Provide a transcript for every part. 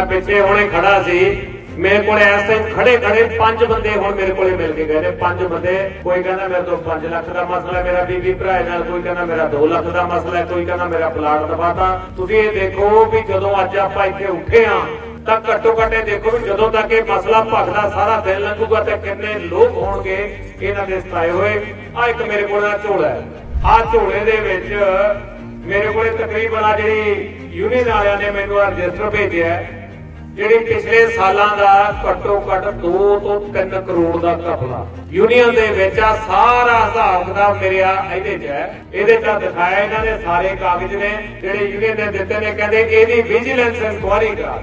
ਮੈਂ ਪਿੱਛੇ ਹੁਣੇ ਖੜਾ ਸੀ। ਮੇਰੇ ਕੋਲੇ ਇਸ ਟਾਈਮ ਖੜੇ ਖੜੇ ਪੰਜ ਬੰਦੇ ਹੁਣ ਮੇਰੇ ਕੋਲੇ ਮਿਲ ਕੇ ਗਏ ਨੇ। ਪੰਜ ਬੰਦੇ ਕੋਈ ਕਹਿੰਦਾ ਮੇਰੇ ਤੋਂ 5 ਲੱਖ ਦਾ ਮਸਲਾ ਹੈ, ਮੇਰਾ ਬੀਬੀ ਭਰਾ ਨਾਲ ਕੋਈ ਕਹਿੰਦਾ ਮੇਰਾ 2 ਲੱਖ ਦਾ ਮਸਲਾ ਕੋਈ ਕਹਿੰਦਾ ਮੇਰਾ ਪਲਾਟ ਦਬਾਤਾ। ਤੁਸੀਂ ਇਹ ਦੇਖੋ ਵੀ ਜਦੋਂ ਅੱਜ ਆਪਾਂ ਇੱਥੇ ਉੱਠੇ ਆ ਤਾਂ ਘੱਟੋ ਘੱਟ ਇਹ ਦੇਖੋ ਵੀ ਜਦੋਂ ਤੱਕ ਇਹ ਮਸਲਾ ਭਖਦਾ ਸਾਰਾ ਦਿਨ ਲੰਘੂਗਾ ਤੇ ਕਿੰਨੇ ਲੋਕ ਹੋਣਗੇ ਇਹਨਾਂ ਦੇ ਸਤਾਏ ਹੋਏ। ਆ ਇੱਕ ਮੇਰੇ ਕੋਲ ਦਾ ਝੋਲਾ ਹੈ। ਆ ਝੋਲੇ ਦੇ ਵਿੱਚ ਮੇਰੇ ਕੋਲੇ ਤਕਰੀਬਨ ਆ ਜਿਹੜੀ ਯੂਨੀਅਨ ਵਾਲਿਆਂ ਨੇ ਮੈਨੂੰ ਆ ਰਜਿਸਟਰ ਭੇਜਿਆ ਹੈ ਜਿਹੜੀ ਪਿਛਲੇ ਸਾਲਾਂ ਦਾ ਘੱਟੋ ਘੱਟ 2 ਤੋਂ 3 ਕਰੋੜ ਦਾ ਘਪਲਾ। ਯੂਨੀਅਨ ਦੇ ਵਿੱਚ ਆ ਸਾਰਾ ਹਿਸਾਬ ਕਿਤਾਬ ਮੇਰੇ ਆ, ਇਹਦੇ 'ਚ ਹੈ। ਇਹਦੇ 'ਚ ਦਿਖਾਇਆ ਇਹਨਾਂ ਨੇ ਸਾਰੇ ਕਾਗਜ਼ ਨੇ, ਜਿਹੜੇ ਯੂਨੀਅਨ ਨੇ ਦਿੱਤੇ ਨੇ, ਕਹਿੰਦੇ ਇਹਦੀ ਵਿਜੀਲੈਂਸ ਇਨਕੁਆਰੀ ਕਰਾ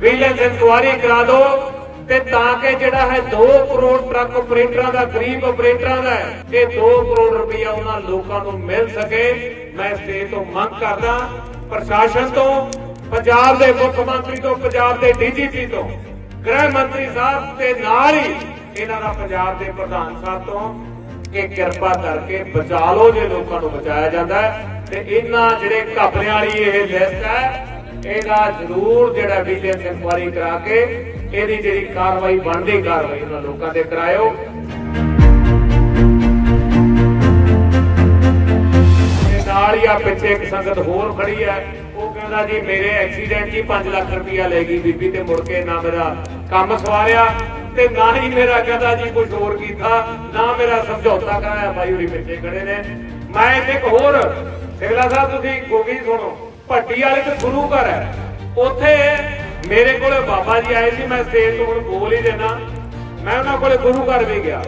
ਵਿਜੀਲੈਂਸ ਇਨਕੁਆਰੀ ਕਰਾ ਦਿਓ ਤੇ ਤਾਂ ਕਿ ਜਿਹੜਾ ਹੈ 2 ਕਰੋੜ ਟਰੱਕ ਆਪਰੇਟਰਾਂ ਦਾ, ਗਰੀਬ ਆਪਰੇਟਰਾਂ ਦਾ ਇਹ 2 ਕਰੋੜ ਰੁਪਇਆ ਉਹਨਾਂ ਲੋਕਾਂ ਨੂੰ ਮਿਲ ਸਕੇ। ਮੈਂ ਸਟੇਟ ਤੋਂ ਮੰਗ ਕਰਦਾ, ਪ੍ਰਸ਼ਾਸਨ ਤੋਂ ਪੰਜਾਬ ਦੇ ਮੁੱਖ ਮੰਤਰੀ ਤੋਂ, ਪੰਜਾਬ ਦੇ ਡੀਜੀਪੀ ਤੋਂ, ਗ੍ਰਹਿ ਮੰਤਰੀ ਸਾਹਿਬ ਤੇ ਨਾਲ ਹੀ ਇਹਨਾਂ ਦਾ ਪੰਜਾਬ ਦੇ ਪ੍ਰਧਾਨ ਸਾਹਿਬ ਤੋਂ ਕਿ ਕਿਰਪਾ ਕਰਕੇ ਬਚਾ ਲਓ ਜੇ ਲੋਕਾਂ ਨੂੰ ਬਚਾਇਆ ਜਾਂਦਾ ਤੇ ਇਹਨਾਂ ਜਿਹੜੇ ਘਪਲਿਆਂ ਵਾਲੀ ਇਹ ਲਿਸਟ ਹੈ, ਇਹਦਾ ਜ਼ਰੂਰ ਜਿਹੜਾ ਵਿਜੀਲੈਂਸ ਇਨਕੁਆਰੀ ਕਰਾ ਕੇ ਇਹਦੀ ਜਿਹੜੀ ਕਾਰਵਾਈ ਬਣਦੀ ਕਾਰਵਾਈ ਉਹਨਾਂ ਲੋਕਾਂ ਤੇ ਕਰਾਇਓ। ਨਾਲ ਹੀ ਆ ਪਿੱਛੇ ਇੱਕ ਸੰਗਤ ਹੋਰ ਖੜੀ ਹੈ। ਉਹ ਕਹਿੰਦਾ ਜੀ ਮੇਰੇ ਐਕਸੀਡੈਂਟ 'ਚ 5 ਲੱਖ ਰੁਪਇਆ ਲੈ ਗਈ ਬੀਬੀ ਤੇ ਮੁੜ ਕੇ ਨਾ ਮੇਰਾ ਕੰਮ ਸਵਾਰਿਆ ਤੇ ਨਾ ਹੀ ਮੇਰਾ ਕਹਿੰਦਾ ਜੀ ਕੁਝ ਹੋਰ ਕੀਤਾ, ਨਾ ਮੇਰਾ ਸਮਝੌਤਾ ਕਰਾਇਆ, ਬਾਈ ਹੋਰੀ ਪਿੱਛੇ ਖੜੇ ਨੇ। ਮੈਂ ਇੱਕ ਹੋਰ ਸਿਗਲਾ ਸਾਹਿਬ ਤੁਸੀਂ ਗੋਗੀ ਸੁਣੋ, ਭੱਟੀ ਵਾਲੇ ਤੇ ਗੁਰੂ ਘਰ ਹੈ। ਉੱਥੇ ਮੇਰੇ ਕੋਲੇ ਬਾਬਾ ਜੀ ਆਏ ਸੀ, ਮੈਂ ਸਟੇਜ ਤੋਂ ਹੁਣ ਬੋਲ ਹੀ ਦੇਣਾ। ਮੈਂ ਉਹਨਾਂ ਕੋਲੇ ਗੁਰੂ ਘਰ ਵੀ ਗਿਆ।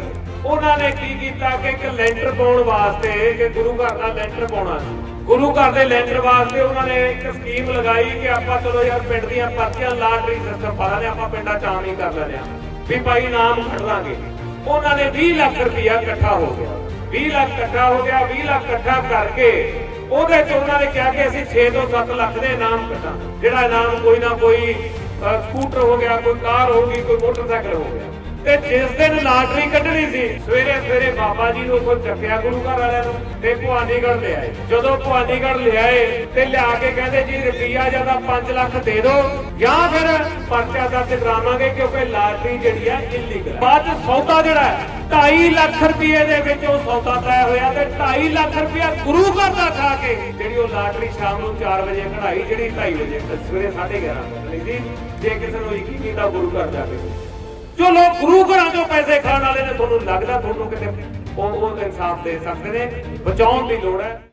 ਉਹਨਾਂ ਨੇ ਕੀ ਕੀਤਾ ਕਿ ਇੱਕ ਲੈਂਟਰ ਪਾਉਣ ਵਾਸਤੇ, ਕਿ ਗੁਰੂ ਘਰ ਦਾ ਲੈਂਟਰ ਪਾਉਣਾ ਸੀ। ਗੁਰੂ ਘਰ ਦੇ ਲੈਂਟਰ ਵਾਸਤੇ ਉਹਨਾਂ ਨੇ ਇੱਕ ਸਕੀਮ ਲਗਾਈ ਕਿ ਆਪਾਂ ਚਲੋ ਯਾਰ ਪਿੰਡ ਦੀਆਂ ਪਰਚੀਆਂ ਲਾਟਰੀ ਸਿਸਟਮ ਪਾ ਲੈਣੇ ਆਪਾਂ ਪਿੰਡਾਂ ਚ ਆਮ ਹੀ ਕਰ ਲੈਣੇ ਆ ਵੀ ਭਾਈ ਨਾਮ ਖੜ ਲਾਂਗੇ ਉਹਨਾਂ ਨੇ 20 ਲੱਖ ਰੁਪਇਆ ਇਕੱਠਾ ਹੋ ਗਿਆ। 20 ਲੱਖ ਇਕੱਠਾ ਹੋ ਗਿਆ 20 ਲੱਖ ਇਕੱਠਾ ਕਰਕੇ ਉਹਦੇ ਚ ਉਹਨਾਂ ਨੇ ਕਿਹਾ ਕਿ ਅਸੀਂ 6 ਤੋਂ 7 ਲੱਖ ਦੇ ਇਨਾਮ ਕੱਢਾਂ। ਜਿਹੜਾ ਇਨਾਮ ਕੋਈ ਨਾ ਕੋਈ ਸਕੂਟਰ ਹੋ ਗਿਆ, ਕੋਈ ਕਾਰ ਹੋ ਗਈ, ਕੋਈ ਮੋਟਰਸਾਈਕਲ ਹੋ ਗਿਆ। ਤੇ ਜਿਸ ਦਿਨ ਲਾਟਰੀ ਕੱਢਣੀ ਸੀ, ਸਵੇਰੇ ਸਵੇਰੇ ਬਾਬਾ ਜੀ ਨੂੰ ਉੱਥੋਂ ਚੱਕਿਆ ਗੁਰੂ ਘਰ ਵਾਲਿਆਂ ਨੂੰ ਤੇ ਭਵਾਨੀਗੜ੍ਹ ਲੈ ਆਏ। ਜਦੋਂ ਭਵਾਨੀਗੜ੍ਹ ਲਿਆਏ ਤੇ ਲਿਆ ਕੇ ਕਹਿੰਦੇ, ਜੀ, ਰੁਪਈਆ ਜ਼ਿਆਦਾ 5 ਲੱਖ ਦੇ ਦਿਓ ਜਾਂ ਫਿਰ ਪਰਚਾ ਦਰਜ ਕਰਾਵਾਂਗੇ ਕਿਉਂਕਿ ਲਾਟਰੀ ਜਿਹੜੀ ਆ ਇਲੀਗਲ ਬਾਅਦ ਚ ਸੌਦਾ ਜਿਹੜਾ ਹੈ 2.5 ਲੱਖ ਰੁਪਏ ਦੇ ਵਿੱਚ ਉਹ ਸੌਦਾ ਤੈਅ ਹੋਇਆ ਤੇ 2.5 ਲੱਖ ਰੁਪਇਆ ਗੁਰੂ ਘਰ ਦਾ ਖਾ ਕੇ ਜਿਹੜੀ ਉਹ ਲਾਟਰੀ ਸ਼ਾਮ ਨੂੰ 4 ਵਜੇ ਕਢਾਈ, ਜਿਹੜੀ 2:30 ਵਜੇ, ਸਵੇਰੇ 11:30 ਵਜੇ। ਸੀ ਜੇ ਕਿਸੇ ਨੂੰ ਇੱਕ ਕੀਤਾ ਗੁਰੂ ਘਰ ਜਾ ਕੇ। ਜੋ ਲੋਕ ਗੁਰੂ ਘਰਾਂ ਤੋਂ ਪੈਸੇ ਖਾਣ ਵਾਲੇ ਨੇ, ਤੁਹਾਨੂੰ ਲੱਗਦਾ ਤੁਹਾਨੂੰ ਕਿਤੇ ਉਹ ਉਹ ਇਨਸਾਫ ਦੇ ਸਕਦੇ ਨੇ? ਬਚਾਉਣ ਦੀ ਲੋੜ ਹੈ।